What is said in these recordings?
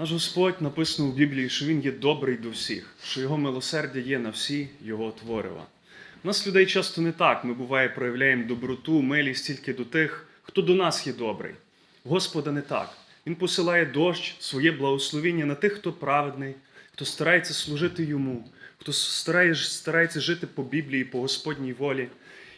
Наш Господь написано в Біблії, що Він є добрий до всіх, що Його милосердя є на всі Його творива. У нас людей часто не так. Ми буває проявляємо доброту, милість тільки до тих, хто до нас є добрий. Господа не так. Він посилає дощ, своє благословіння на тих, хто праведний, хто старається служити йому, хто старає- старається жити по Біблії, по Господній волі.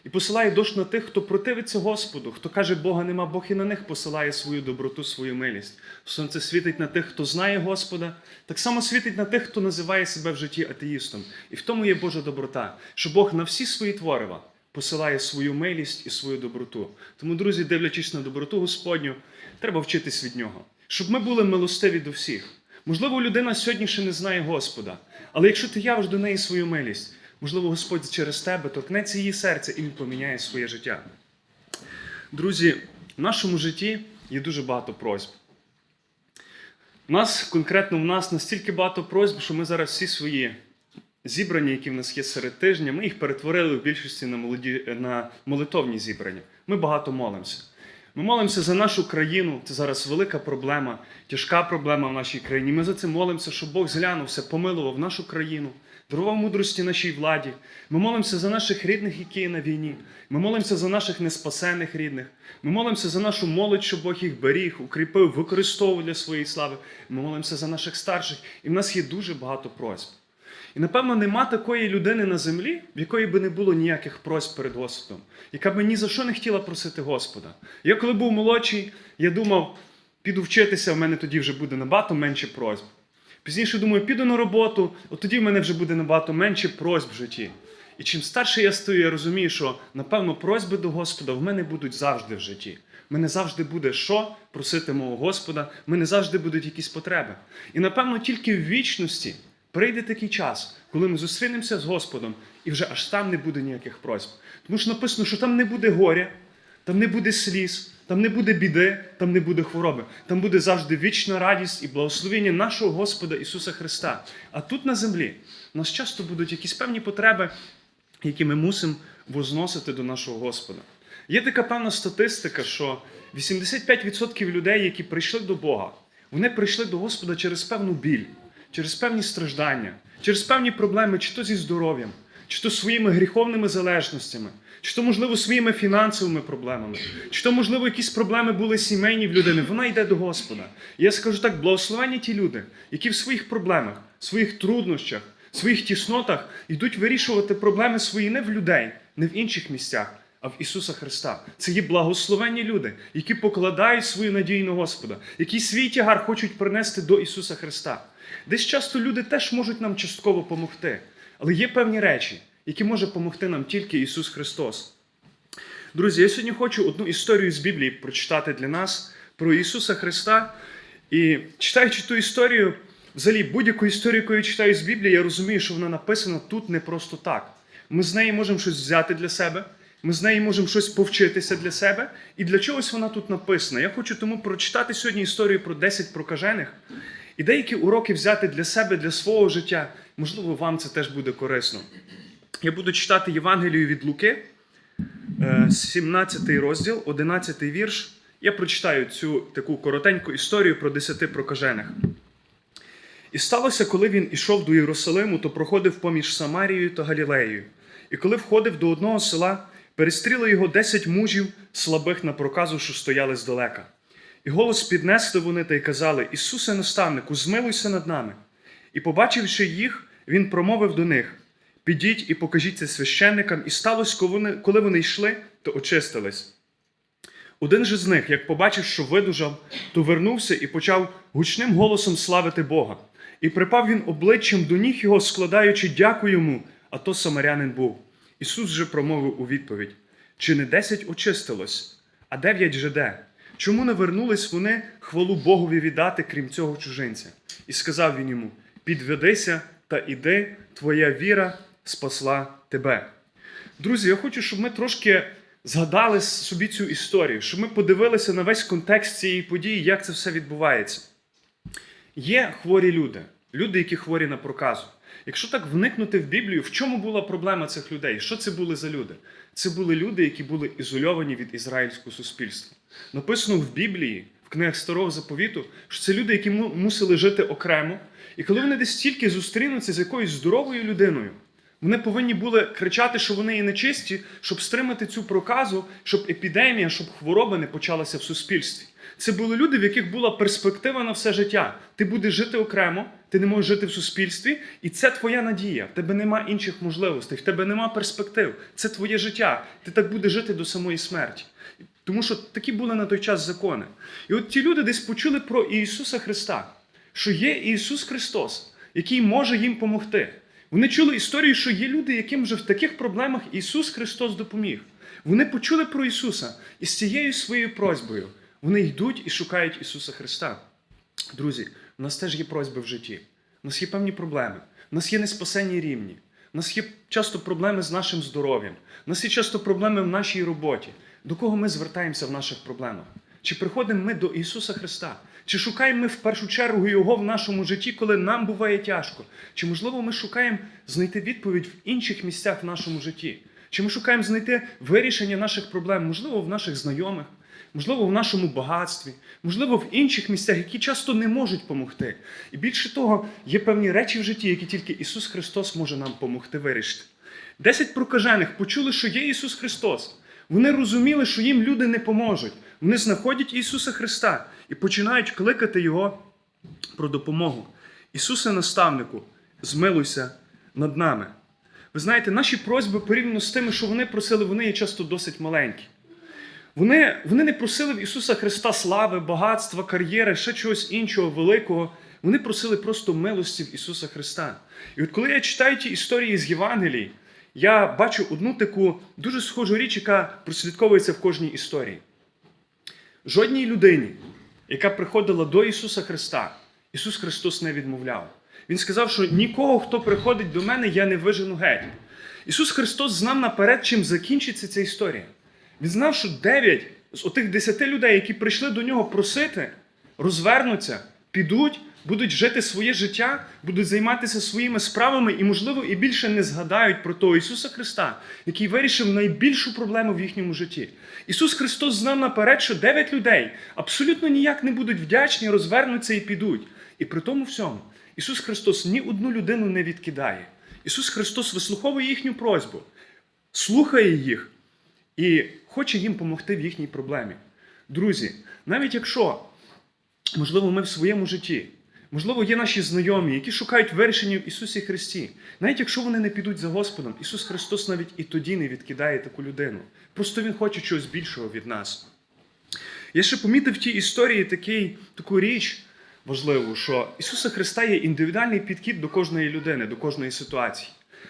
І посилає дощ на тих, хто противиться Господу, хто каже, Бога нема, Бог і на них посилає свою доброту, свою милість. Сонце світить на тих, хто знає Господа, так само світить на тих, хто називає себе в житті атеїстом. І в тому є Божа доброта, що Бог на всі свої творива посилає свою милість і свою доброту. Тому, друзі, дивлячись на доброту Господню, треба вчитись від нього, щоб ми були милостиві до всіх. Можливо, людина сьогодні ще не знає Господа, але якщо ти явиш до неї свою милість, можливо, Господь через тебе торкнеться її серце і він поміняє своє життя. Друзі, в нашому житті є дуже багато просьб. У нас, конкретно в нас, настільки багато просьб, що ми зараз всі свої зібрання, які в нас є серед тижня, ми їх перетворили в більшості на, молоді, на молитовні зібрання. Ми багато молимося. Ми молимося за нашу країну. Це зараз велика проблема, тяжка проблема в нашій країні. Ми за це молимося, щоб Бог зглянувся, помилував нашу країну, дарував мудрості нашій владі. Ми молимося за наших рідних, які є на війні. Ми молимося за наших неспасених рідних. Ми молимося за нашу молодь, щоб Бог їх беріг, укріпив, використовував для своєї слави. Ми молимося за наших старших. І в нас є дуже багато просьб. І напевно нема такої людини на землі, в якої би не було ніяких просьб перед Господом, яка б ні за що не хотіла просити Господа. Я коли був молодший, я думав, піду вчитися, в мене тоді вже буде набагато менше просьб. Пізніше думаю, піду на роботу, от тоді в мене вже буде набагато менше просьб в житті. І чим старше я стаю, я розумію, що напевно просьби до Господа в мене будуть завжди в житті. Мене завжди буде що просити мого Господа, в мене завжди будуть якісь потреби. І напевно тільки в вічності прийде такий час, коли ми зустрінемося з Господом, і вже аж там не буде ніяких просьб. Тому що написано, що там не буде горя, там не буде сліз, там не буде біди, там не буде хвороби. Там буде завжди вічна радість і благословення нашого Господа Ісуса Христа. А тут на землі у нас часто будуть якісь певні потреби, які ми мусимо возносити до нашого Господа. Є така певна статистика, що 85% людей, які прийшли до Бога, вони прийшли до Господа через певну біль, через певні страждання, через певні проблеми, чи то зі здоров'ям, чи то своїми гріховними залежностями, чи то, можливо, своїми фінансовими проблемами, чи то, можливо, якісь проблеми були сімейні в людини. Вона йде до Господа. І я скажу так: благословені ті люди, які в своїх проблемах, своїх труднощах, своїх тіснотах йдуть вирішувати проблеми свої не в людей, не в інших місцях. А в Ісуса Христа це є благословенні люди, які покладають свою надію на Господа, які свій тягар хочуть принести до Ісуса Христа. Десь часто люди теж можуть нам частково допомогти, але є певні речі, які може допомогти нам тільки Ісус Христос. Друзі, я сьогодні хочу одну історію з Біблії прочитати для нас про Ісуса Христа. І читаючи ту історію, взагалі будь-яку історію, яку я читаю з Біблії, я розумію, що вона написана тут не просто так. Ми з неї можемо щось взяти для себе, ми з неї можемо щось повчитися для себе, і для чогось вона тут написана. Я хочу тому прочитати сьогодні історію про 10 прокажених і деякі уроки взяти для себе, для свого життя. Можливо, вам це теж буде корисно. Я буду читати Євангелію від Луки, е, 17 розділ, 11 вірш. Я прочитаю цю таку коротеньку історію про 10 прокажених. І сталося, коли він ішов до Єрусалиму, то проходив поміж Самарією та Галілеєю. І коли входив до одного села, перестріли його десять мужів, слабих на проказу, що стояли здалека. І голос піднесли вони та й казали: Ісусе наставнику, змилуйся над нами. І, побачивши їх, він промовив до них: Підіть і покажіть це священникам, і сталося, коли вони йшли, то очистились. Один же з них, як побачив, що видужав, то вернувся і почав гучним голосом славити Бога. І припав він обличчям до ніг його, складаючи дяку йому, а то самарянин був. Ісус же промовив у відповідь: Чи не десять очистилось, а дев'ять же де? Чому не вернулись вони хвалу Богові віддати, крім цього чужинця? І сказав він йому: Підведися та іди, твоя віра спасла тебе. Друзі, я хочу, щоб ми трошки згадали собі цю історію, щоб ми подивилися на весь контекст цієї події, як це все відбувається. Є хворі люди, люди, які хворі на проказу. Якщо так вникнути в Біблію, в чому була проблема цих людей? Що це були за люди? Це були люди, які були ізольовані від ізраїльського суспільства. Написано в Біблії, в книгах Старого Заповіту, що це люди, які му- мусили жити окремо. І коли вони десь тільки зустрінуться з якоюсь здоровою людиною, вони повинні були кричати, що вони є нечисті, щоб стримати цю проказу, щоб епідемія, щоб хвороба не почалася в суспільстві. Це були люди, в яких була перспектива на все життя. Ти будеш жити окремо, ти не можеш жити в суспільстві, і це твоя надія. В тебе нема інших можливостей, в тебе нема перспектив. Це твоє життя. Ти так будеш жити до самої смерті. Тому що такі були на той час закони. І от ті люди десь почули про Ісуса Христа, що є Ісус Христос, який може їм допомогти. Вони чули історію, що є люди, яким вже в таких проблемах Ісус Христос допоміг. Вони почули про Ісуса і з цією своєю просьбою вони йдуть і шукають Ісуса Христа. Друзі, у нас теж є просьби в житті. У нас є певні проблеми. У нас є неспасенні рівні. У нас є часто проблеми з нашим здоров'ям. У нас є часто проблеми в нашій роботі. До кого ми звертаємося в наших проблемах? Чи приходимо ми до Ісуса Христа? Чи шукаємо ми в першу чергу Його в нашому житті, коли нам буває тяжко? Чи, можливо, ми шукаємо знайти відповідь в інших місцях в нашому житті? Чи ми шукаємо знайти вирішення наших проблем, можливо, в наших знайомих, можливо, в нашому багатстві, можливо, в інших місцях, які часто не можуть допомогти. І більше того, є певні речі в житті, які тільки Ісус Христос може нам допомогти вирішити. Десять прокажених почули, що є Ісус Христос. Вони розуміли, що їм люди не поможуть. Вони знаходять Ісуса Христа і починають кликати Його про допомогу. Ісусе наставнику, змилуйся над нами. Ви знаєте, наші просьби порівняно з тими, що вони просили, вони є часто досить маленькі. Вони, вони не просили в Ісуса Христа слави, багатства, кар'єри, ще чогось іншого великого. Вони просили просто милості в Ісуса Христа. І от коли я читаю ті історії з Євангелій, я бачу одну таку дуже схожу річ, яка прослідковується в кожній історії. Жодній людині, яка приходила до Ісуса Христа, Ісус Христос не відмовляв. Він сказав, що нікого, хто приходить до мене, я не вижену геть. Ісус Христос знав наперед, чим закінчиться ця історія. Він знав, що дев'ять з отих десяти людей, які прийшли до нього просити, розвернуться, підуть, будуть жити своє життя, будуть займатися своїми справами і, можливо, і більше не згадають про того Ісуса Христа, який вирішив найбільшу проблему в їхньому житті. Ісус Христос знав наперед, що дев'ять людей абсолютно ніяк не будуть вдячні, розвернуться і підуть. І при тому всьому Ісус Христос ні одну людину не відкидає. Ісус Христос вислуховує їхню просьбу, слухає їх і хоче їм допомогти в їхній проблемі. Друзі, навіть якщо, можливо, ми в своєму житті, можливо, є наші знайомі, які шукають вирішення в Ісусі Христі, навіть якщо вони не підуть за Господом, Ісус Христос навіть і тоді не відкидає таку людину. Просто Він хоче чогось більшого від нас. Я ще помітив в тій історії такий, таку річ важливу, що Ісуса Христа є індивідуальний підхід до кожної людини, до кожної ситуації.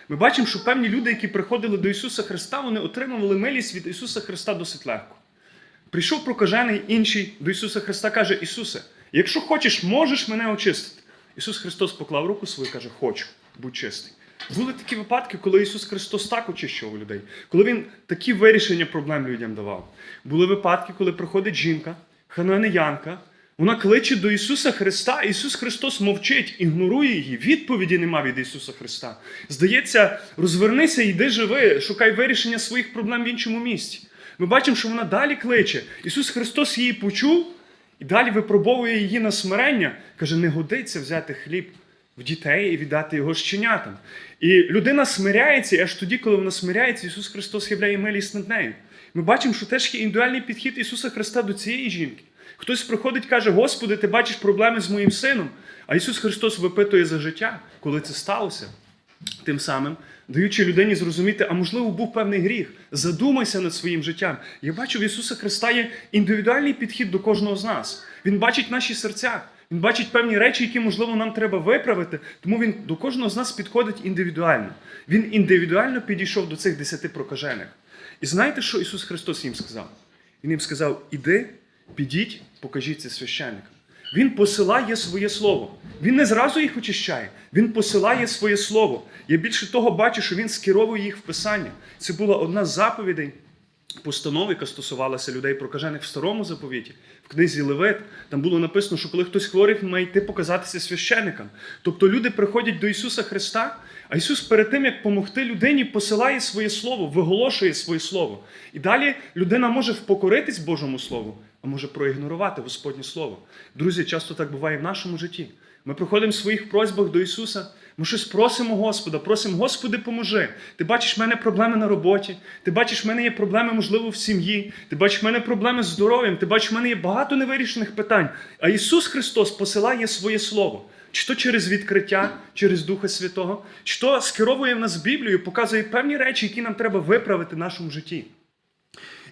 Ми бачимо, що певні люди, які приходили до Ісуса Христа, вони отримували милість від Ісуса Христа досить легко. Прийшов прокажений інший до Ісуса Христа, каже: Ісусе, якщо хочеш, можеш мене очистити. Ісус Христос поклав руку свою і каже, хочу, будь чистий. Були такі випадки, коли Ісус Христос так очищував людей, коли Він такі вирішення проблем людям давав. Були випадки, коли приходить жінка, хананеянка, вона кличе до Ісуса Христа, Ісус Христос мовчить, ігнорує її, відповіді нема від Ісуса Христа. Здається, розвернися, йди живи, шукай вирішення своїх проблем в іншому місці. Ми бачимо, що вона далі кличе. Ісус Христос її почув і далі випробовує її на смирення. Каже, не годиться взяти хліб в дітей і віддати його щенятам. І людина смиряється, і аж тоді, коли вона смиряється, Ісус Христос являє милість над нею. Ми бачимо, що теж є індивідуальний підхід Ісуса Христа до цієї жінки. Хтось приходить каже, Господи, ти бачиш проблеми з моїм сином. А Ісус Христос випитує за життя, коли це сталося. Тим самим, даючи людині зрозуміти, а можливо, був певний гріх. Задумайся над своїм життям. Я бачу, в Ісуса Христа є індивідуальний підхід до кожного з нас. Він бачить наші серця, Він бачить певні речі, які, можливо, нам треба виправити, тому Він до кожного з нас підходить індивідуально. Він індивідуально підійшов до цих десяти прокажених. І знаєте, що Ісус Христос їм сказав? Він їм сказав: іди, підіть, покажіть це священникам. Він посилає своє слово. Він не зразу їх очищає, він посилає своє слово. Я більше того бачу, що він скеровує їх в Писання. Це була одна з заповідей, постанов, яка стосувалася людей прокажених в старому заповіті, в книзі Левит. Там було написано, що коли хтось хворий, він має йти показатися священникам. Тобто люди приходять до Ісуса Христа, а Ісус перед тим, як допомогти людині, посилає своє слово, виголошує своє слово. І далі людина може впокоритись Божому Слову, а може проігнорувати Господнє Слово. Друзі, часто так буває в нашому житті. Ми приходимо в своїх просьбах до Ісуса, ми щось просимо Господа, просимо, Господи, поможи. Ти бачиш, в мене проблеми на роботі, ти бачиш, в мене є проблеми, можливо, в сім'ї, ти бачиш, в мене проблеми з здоров'ям, ти бачиш, в мене є багато невирішених питань. А Ісус Христос посилає своє Слово. Чи то через відкриття, через Духа Святого, чи то скеровує в нас Біблію, показує певні речі, які нам треба виправити в нашому житті.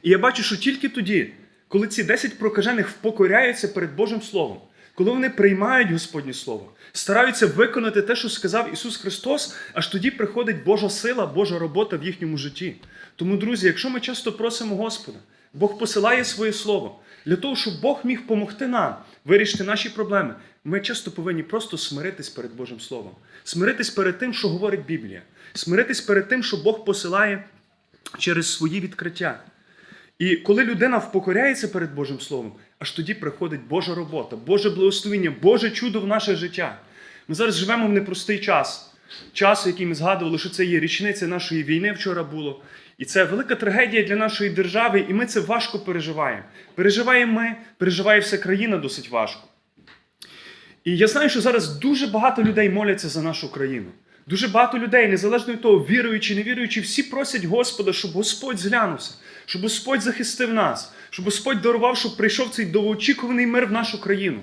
І я бачу, що тільки тоді, коли ці 10 прокажених впокоряються перед Божим Словом, коли вони приймають Господнє Слово, стараються виконати те, що сказав Ісус Христос, аж тоді приходить Божа сила, Божа робота в їхньому житті. Тому, друзі, якщо ми часто просимо Господа, Бог посилає своє Слово для того, щоб Бог міг допомогти нам вирішити наші проблеми, ми часто повинні просто смиритись перед Божим Словом, смиритись перед тим, що говорить Біблія, смиритись перед тим, що Бог посилає через свої відкриття. І коли людина впокоряється перед Божим Словом, аж тоді приходить Божа робота, Боже благословіння, Боже чудо в наше життя. Ми зараз живемо в непростий час. Час, який ми згадували, що це є річниця нашої війни вчора було. І це велика трагедія для нашої держави, і ми це важко переживаємо. Переживаємо ми, переживає вся країна досить важко. І я знаю, що зараз дуже багато людей моляться за нашу країну. Дуже багато людей, незалежно від того, віруючи, не віруючи, всі просять Господа, щоб Господь зглянувся, щоб Господь захистив нас, щоб Господь дарував, щоб прийшов цей довгоочікуваний мир в нашу країну.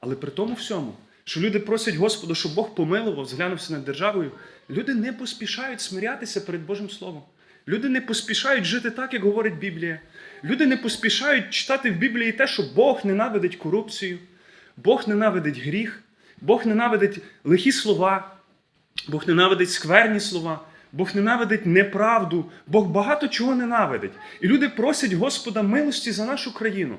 Але при тому всьому, що люди просять Господа, щоб Бог помилував, зглянувся над державою, люди не поспішають смирятися перед Божим Словом. Люди не поспішають жити так, як говорить Біблія. Люди не поспішають читати в Біблії те, що Бог ненавидить корупцію, Бог ненавидить гріх, Бог ненавидить лихі слова, Бог ненавидить скверні слова, Бог ненавидить неправду, Бог багато чого ненавидить. І люди просять Господа милості за нашу країну.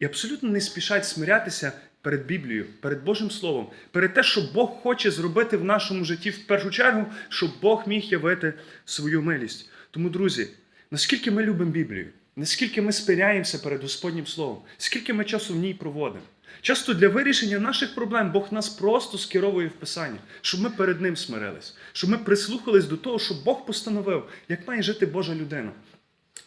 І абсолютно не спішать смирятися перед Біблією, перед Божим Словом, перед те, що Бог хоче зробити в нашому житті в першу чергу, щоб Бог міг явити свою милість. Тому, друзі, наскільки ми любимо Біблію, наскільки ми спиняємося перед Господнім Словом, скільки ми часу в ній проводимо. Часто для вирішення наших проблем Бог нас просто скеровує в Писання, щоб ми перед Ним смирились, щоб ми прислухались до того, що Бог постановив, як має жити Божа людина,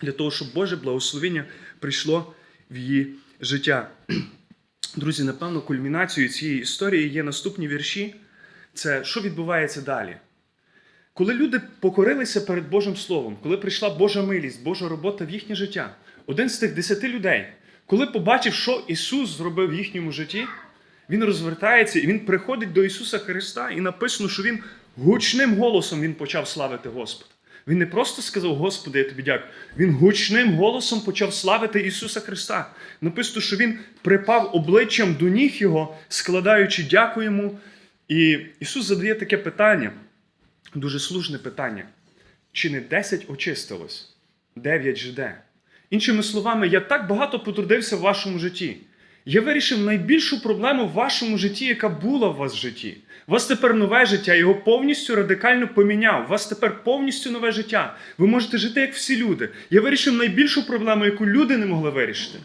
для того, щоб Боже благословення прийшло в її життя. Друзі, напевно, кульмінацією цієї історії є наступні вірші. Це що відбувається далі? Коли люди покорилися перед Божим Словом, коли прийшла Божа милість, Божа робота в їхнє життя, один з тих десяти людей, коли побачив, що Ісус зробив в їхньому житті, він розвертається і він приходить до Ісуса Христа, і написано, що Він гучним голосом він почав славити Господа. Він не просто сказав, Господи, я тобі дякую. Він гучним голосом почав славити Ісуса Христа. Написано, що Він припав обличчям до ніг Його, складаючи дяку йому. І Ісус задає таке питання, дуже слушне питання. Чи не 10 очистилось, 9 жде? Іншими словами, я так багато потрудився в вашому житті. Я вирішив найбільшу проблему в вашому житті, яка була в вас в житті. У вас тепер нове життя, його повністю радикально поміняв. У вас тепер повністю нове життя. Ви можете жити як всі люди. Я вирішив найбільшу проблему, яку люди не могли вирішити.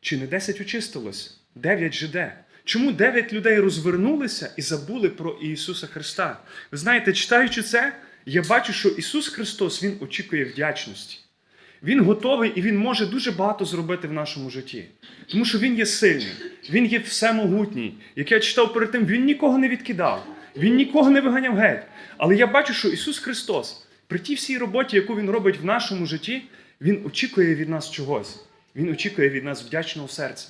Чи не 10 очистилось? 9 жиде. Чому 9 людей розвернулися і забули про Ісуса Христа? Ви знаєте, читаючи це, я бачу, що Ісус Христос Він очікує вдячності. Він готовий і Він може дуже багато зробити в нашому житті. Тому що Він є сильний, Він є всемогутній. Як я читав перед тим, Він нікого не відкидав, Він нікого не виганяв геть. Але я бачу, що Ісус Христос при тій всій роботі, яку Він робить в нашому житті, Він очікує від нас чогось. Він очікує від нас вдячного серця.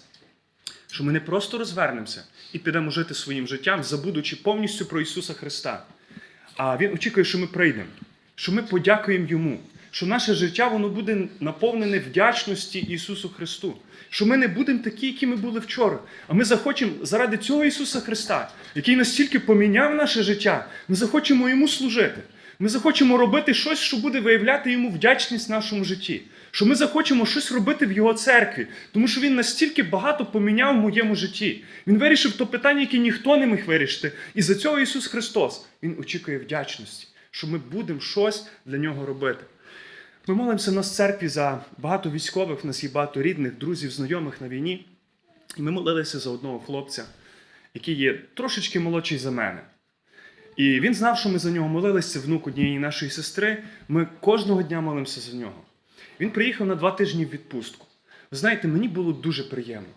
Що ми не просто розвернемося і підемо жити своїм життям, забудучи повністю про Ісуса Христа. А Він очікує, що ми прийдемо, що ми подякуємо Йому, що наше життя воно буде наповнене вдячності Ісусу Христу. Що ми не будемо такі, які ми були вчора. А ми захочемо заради цього Ісуса Христа, який настільки поміняв наше життя, ми захочемо Йому служити. Ми захочемо робити щось, що буде виявляти йому вдячність в нашому житті. Що ми захочемо щось робити в його церкві, тому що він настільки багато поміняв в моєму житті. Він вирішив то питання, яке ніхто не міг вирішити. І за цього Ісус Христос Він очікує вдячності, що ми будемо щось для нього робити. Ми молимося в церкві за багато військових, в нас є багато рідних, друзів, знайомих на війні. І ми молилися за одного хлопця, який є трошечки молодший за мене. І він знав, що ми за нього молилися, внук однієї нашої сестри. Ми кожного дня молимося за нього. Він приїхав на два тижні в відпустку. Ви знаєте, мені було дуже приємно.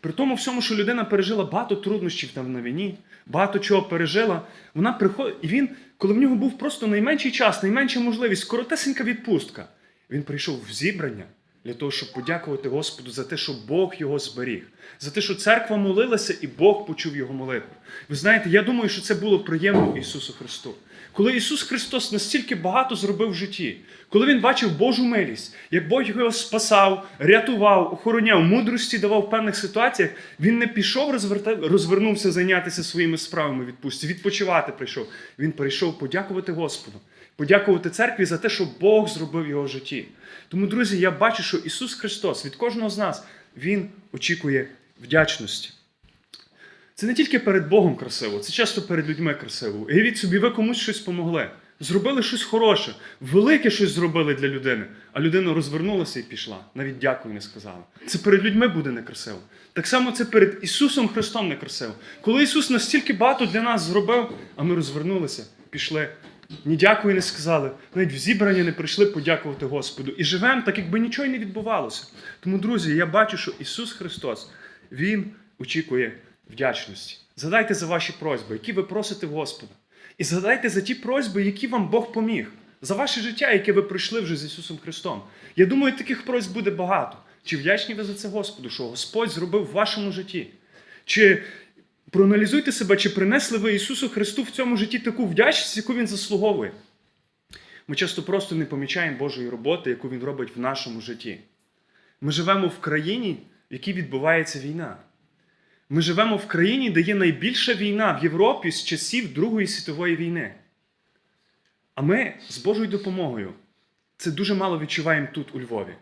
При тому всьому, що людина пережила багато труднощів там на війні, багато чого пережила, вона приходить, і він, коли в нього був просто найменший час, найменша можливість, коротесенька відпустка, він прийшов в зібрання для того, щоб подякувати Господу за те, що Бог його зберіг, за те, що церква молилася і Бог почув його молитву. Ви знаєте, я думаю, що це було приємно Ісусу Христу. Коли Ісус Христос настільки багато зробив в житті, коли Він бачив Божу милість, як Бог його спасав, рятував, охороняв, мудрості давав в певних ситуаціях, він не пішов, розвернувся зайнятися своїми справами відпустці, відпочивати прийшов. Він прийшов подякувати Господу, подякувати церкві за те, що Бог зробив в його житті. Тому, друзі, я бачу, що Ісус Христос від кожного з нас Він очікує вдячності. Це не тільки перед Богом красиво, це часто перед людьми красиво. Уявіть собі, ви комусь щось помогли. Зробили щось хороше, велике щось зробили для людини, а людина розвернулася і пішла. Навіть дякую не сказала. Це перед людьми буде некрасиво. Так само це перед Ісусом Христом некрасиво. Коли Ісус настільки багато для нас зробив, а ми розвернулися, пішли. Ні дякую не сказали, навіть в зібрання не прийшли подякувати Господу. І живемо так, якби нічого й не відбувалося. Тому, друзі, я бачу, що Ісус Христос, Він очікує вдячності. Згадайте за ваші просьби, які ви просите в Господа. І згадайте за ті просьби, які вам Бог поміг, за ваше життя, яке ви пройшли вже з Ісусом Христом. Я думаю, таких просьб буде багато. Чи вдячні ви за це Господу, що Господь зробив в вашому житті? Чи проаналізуйте себе, чи принесли ви Ісусу Христу в цьому житті таку вдячність, яку Він заслуговує? Ми часто просто не помічаємо Божої роботи, яку Він робить в нашому житті. Ми живемо в країні, в якій відбувається війна. Ми живемо в країні, де є найбільша війна в Європі з часів Другої світової війни. А ми з Божою допомогою це дуже мало відчуваємо тут, у Львові.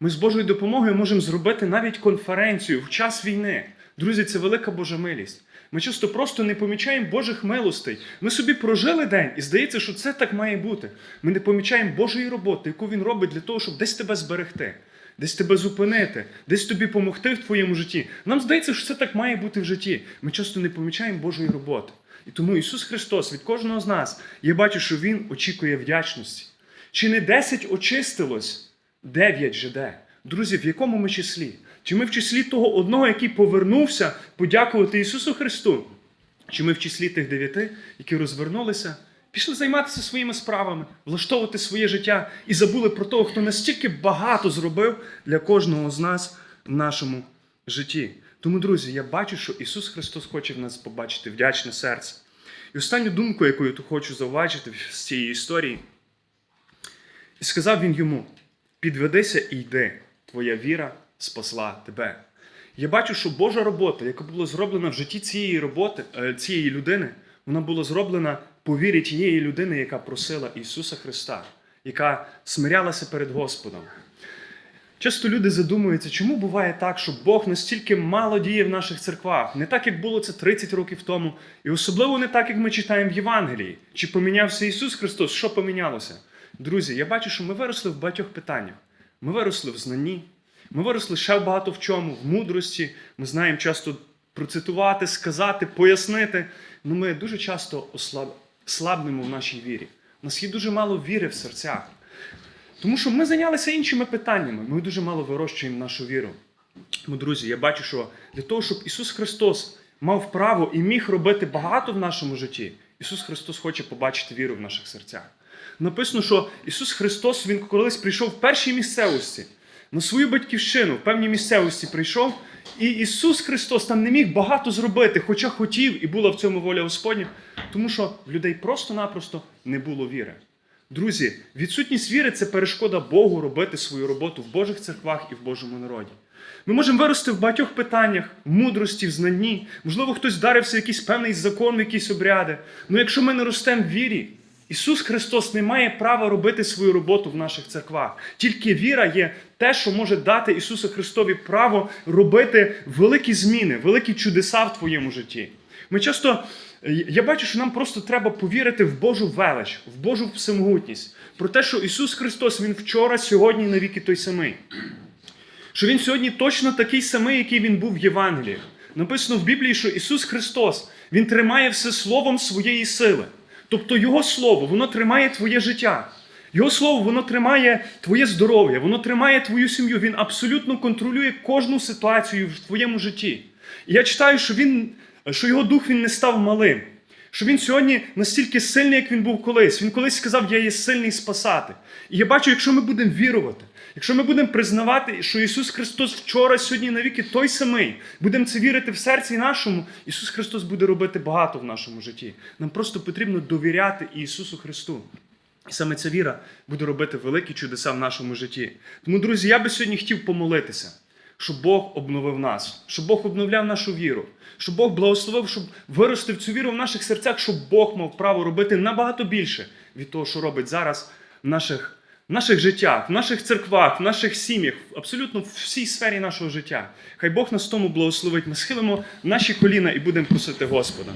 Ми з Божою допомогою можемо зробити навіть конференцію в час війни. Друзі, це велика Божа милість. Ми часто просто не помічаємо Божих милостей. Ми собі прожили день, і здається, що це так має бути. Ми не помічаємо Божої роботи, яку він робить для того, щоб десь тебе зберегти, десь тебе зупинити, десь тобі допомогти в твоєму житті. Нам здається, що це так має бути в житті. Ми часто не помічаємо Божої роботи. І тому Ісус Христос від кожного з нас, я бачу, що Він очікує вдячності. Чи не 10 очистилось, 9 жиде? Друзі, в якому ми числі? Чи ми в числі того одного, який повернувся подякувати Ісусу Христу? Чи ми в числі тих дев'яти, які розвернулися, пішли займатися своїми справами, влаштовувати своє життя і забули про того, хто настільки багато зробив для кожного з нас в нашому житті? Тому, друзі, я бачу, що Ісус Христос хоче в нас побачити вдячне серце. І останню думку, яку я тут хочу зауважити з цієї історії, і сказав він йому: підведися і йди, твоя віра спасла тебе. Я бачу, що Божа робота, яка була зроблена в житті цієї роботи, е, цієї людини, вона була зроблена по вірі тієї людини, яка просила Ісуса Христа, яка смирялася перед Господом. Часто люди задумуються, чому буває так, що Бог настільки мало діє в наших церквах, не так, як було це 30 років тому, і особливо не так, як ми читаємо в Євангелії. Чи помінявся Ісус Христос? Що помінялося? Друзі, я бачу, що ми виросли в багатьох питаннях. Ми виросли в знанні, ми виросли ще багато в чому, в мудрості. Ми знаємо часто процитувати, сказати, пояснити. але ми дуже часто ослаб... слабнемо в нашій вірі. У нас є дуже мало віри в серцях. Тому що ми зайнялися іншими питаннями. Ми дуже мало вирощуємо нашу віру. Тому, друзі, я бачу, що для того, щоб Ісус Христос мав право і міг робити багато в нашому житті, Ісус Христос хоче побачити віру в наших серцях. Написано, що Ісус Христос Він колись прийшов в першій місцевості, на свою батьківщину, в певній місцевості прийшов, і Ісус Христос там не міг багато зробити, хоча хотів і була в цьому воля Господня, тому що в людей просто-напросто не було віри. Друзі, відсутність віри це перешкода Богу робити свою роботу в Божих церквах і в Божому народі. Ми можемо вирости в багатьох питаннях, в мудрості, в знанні. Можливо, хтось вдарився в якийсь певний закон, в якісь обряди. Але якщо ми не ростемо в вірі, Ісус Христос не має права робити свою роботу в наших церквах. Тільки віра є те, що може дати Ісусу Христові право робити великі зміни, великі чудеса в твоєму житті. Ми часто, я бачу, що нам просто треба повірити в Божу велич, в Божу всемогутність, про те, що Ісус Христос Він вчора, сьогодні навіки той самий. Що Він сьогодні точно такий самий, який Він був в Євангеліях. Написано в Біблії, що Ісус Христос Він тримає все словом своєї сили. Тобто Його Слово, воно тримає твоє життя. Його слово воно тримає твоє здоров'я, воно тримає твою сім'ю. Він абсолютно контролює кожну ситуацію в твоєму житті. І я читаю, що він, що його дух він не став малим. Що він сьогодні настільки сильний, як він був колись. Він колись сказав, я є сильний спасати. І я бачу, якщо ми будемо вірувати, якщо ми будемо признавати, що Ісус Христос вчора, сьогодні, навіки той самий, будемо це вірити в серці нашому, Ісус Христос буде робити багато в нашому житті. Нам просто потрібно довіряти Ісусу Христу. І саме ця віра буде робити великі чудеса в нашому житті. Тому, друзі, я би сьогодні хотів помолитися, щоб Бог обновив нас, щоб Бог обновляв нашу віру, щоб Бог благословив, щоб виростив цю віру в наших серцях, щоб Бог мав право робити набагато більше від того, що робить зараз в наших, в наших життях, в наших церквах, в наших сім'ях, абсолютно в всій сфері нашого життя. Хай Бог нас тому благословить. Ми схилимо наші коліна і будемо просити Господа.